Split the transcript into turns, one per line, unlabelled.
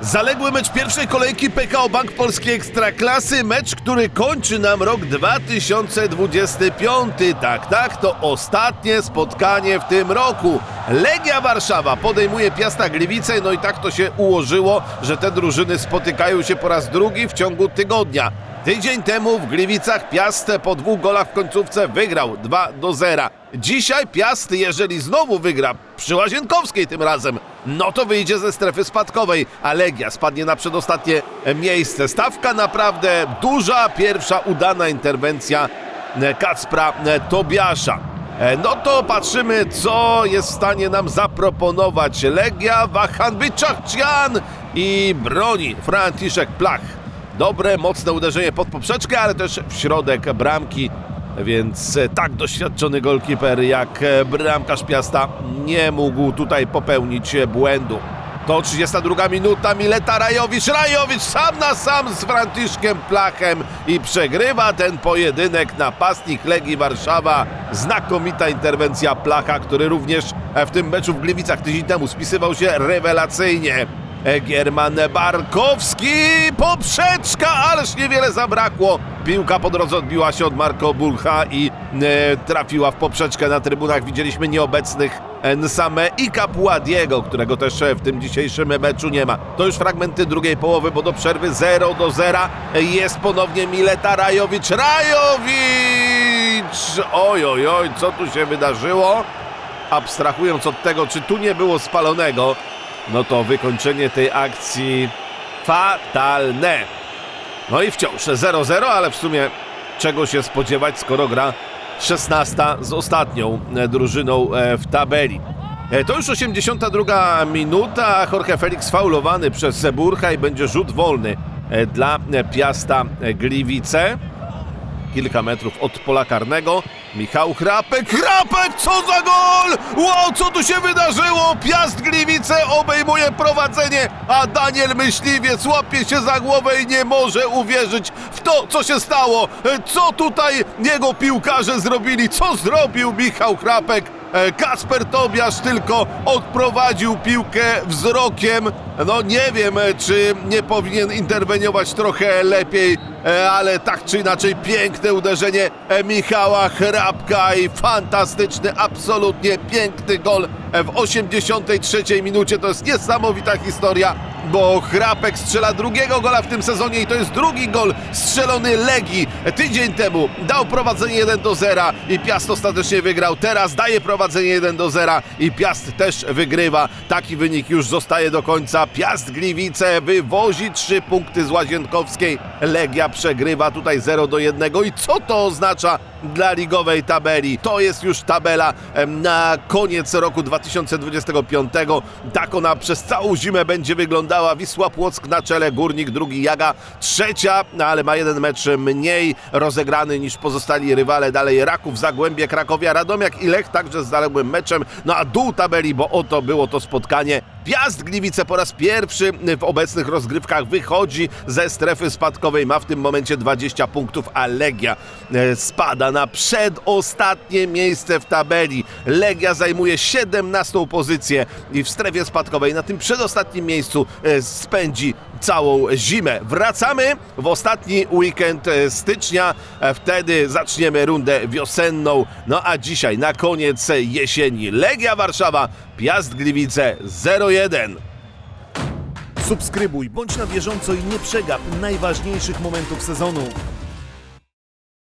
Zaległy mecz pierwszej kolejki PKO Bank Polskiej Ekstraklasy, mecz, który kończy nam rok 2025. Tak, tak, to ostatnie spotkanie w tym roku. Legia Warszawa podejmuje Piasta Gliwice, no i tak to się ułożyło, że te drużyny spotykają się po raz drugi w ciągu tygodnia. Tydzień temu w Gliwicach Piast po dwóch golach w końcówce wygrał 2 do 0. Dzisiaj Piast, jeżeli znowu wygra przy Łazienkowskiej tym razem, no to wyjdzie ze strefy spadkowej, a Legia spadnie na przedostatnie miejsce. Stawka naprawdę duża, pierwsza udana interwencja Kacpra Tobiasza. E, No to patrzymy, co jest w stanie nam zaproponować Legia, Wahan Byczakcian i broni Franciszek Plach. Dobre, mocne uderzenie pod poprzeczkę, ale też w środek bramki, więc e, tak doświadczony golkiper jak e, bramkarz Piasta nie mógł tutaj popełnić e, błędu. To 32 minuta, Mileta Rajowicz, Rajowicz sam na sam z Franciszkiem Plachem i przegrywa ten pojedynek napastnik Legii Warszawa. Znakomita interwencja Placha, który również w tym meczu w Gliwicach tydzień temu spisywał się rewelacyjnie. German Barkowski, poprzeczka, ależ niewiele zabrakło. Piłka po drodze odbiła się od Marco Bulcha i e, trafiła w poprzeczkę na trybunach. Widzieliśmy nieobecnych Nsame i Capuadiego, którego też w tym dzisiejszym meczu nie ma. To już fragmenty drugiej połowy, bo do przerwy 0 do 0 jest ponownie Mileta Rajowicz. Rajowicz! Oj, oj, oj, co tu się wydarzyło? Abstrahując od tego, czy tu nie było spalonego, no to wykończenie tej akcji fatalne. No i wciąż 0-0, ale w sumie czego się spodziewać, skoro gra 16 z ostatnią e, drużyną e, w tabeli. E, To już 82 minuta, Jorge Felix faulowany przez Seburcha i będzie rzut wolny dla Piasta Gliwice kilka metrów od pola karnego. Michał Chrapek, Chrapek, co za gol! Wow, co tu się wydarzyło? Piast Gliwice obejmuje prowadzenie, a Daniel Myśliwiec łapie się za głowę i nie może uwierzyć w to, co się stało. E, Co tutaj jego piłkarze zrobili? Co zrobił Michał Chrapek? E, Kasper Tobiasz tylko odprowadził piłkę wzrokiem. No nie wiem, e, czy nie powinien interweniować trochę lepiej, e, ale tak czy inaczej piękne uderzenie e, Michała Hrabka i fantastyczny, absolutnie piękny gol w 83 minucie. To jest niesamowita historia, bo Hrapek strzela drugiego gola w tym sezonie i to jest drugi gol strzelony Legii. Tydzień temu dał prowadzenie 1 do 0 i Piast ostatecznie wygrał. Teraz daje prowadzenie 1 do 0 i Piast też wygrywa. Taki wynik już zostaje do końca. Piast Gliwice wywozi 3 punkty z Łazienkowskiej. Legia przegrywa tutaj 0 do 1 i co to oznacza dla ligowej tabeli? To jest już tabela na koniec roku 2025. Tak ona przez całą zimę będzie wyglądała. Wisła Płock na czele, Górnik drugi, Jaga trzecia, no ale ma jeden mecz mniej rozegrany niż pozostali rywale. Dalej Raków, Zagłębie, Krakowia, Radomiak i Lech także z zaległym meczem. No a dół tabeli, bo oto było to spotkanie. Piast Gliwice po raz pierwszy w obecnych rozgrywkach wychodzi ze strefy spadkowej. Ma w tym momencie 20 punktów, a Legia e, spada na przedostatnie miejsce w tabeli. Legia zajmuje 17 pozycję i w strefie spadkowej na tym przedostatnim miejscu e, spędzi całą zimę. Wracamy w ostatni weekend e, stycznia, e, wtedy zaczniemy rundę wiosenną. No a dzisiaj na koniec jesieni Legia Warszawa, Piast Gliwice 0-1.
Subskrybuj, bądź na bieżąco i nie przegap najważniejszych momentów sezonu.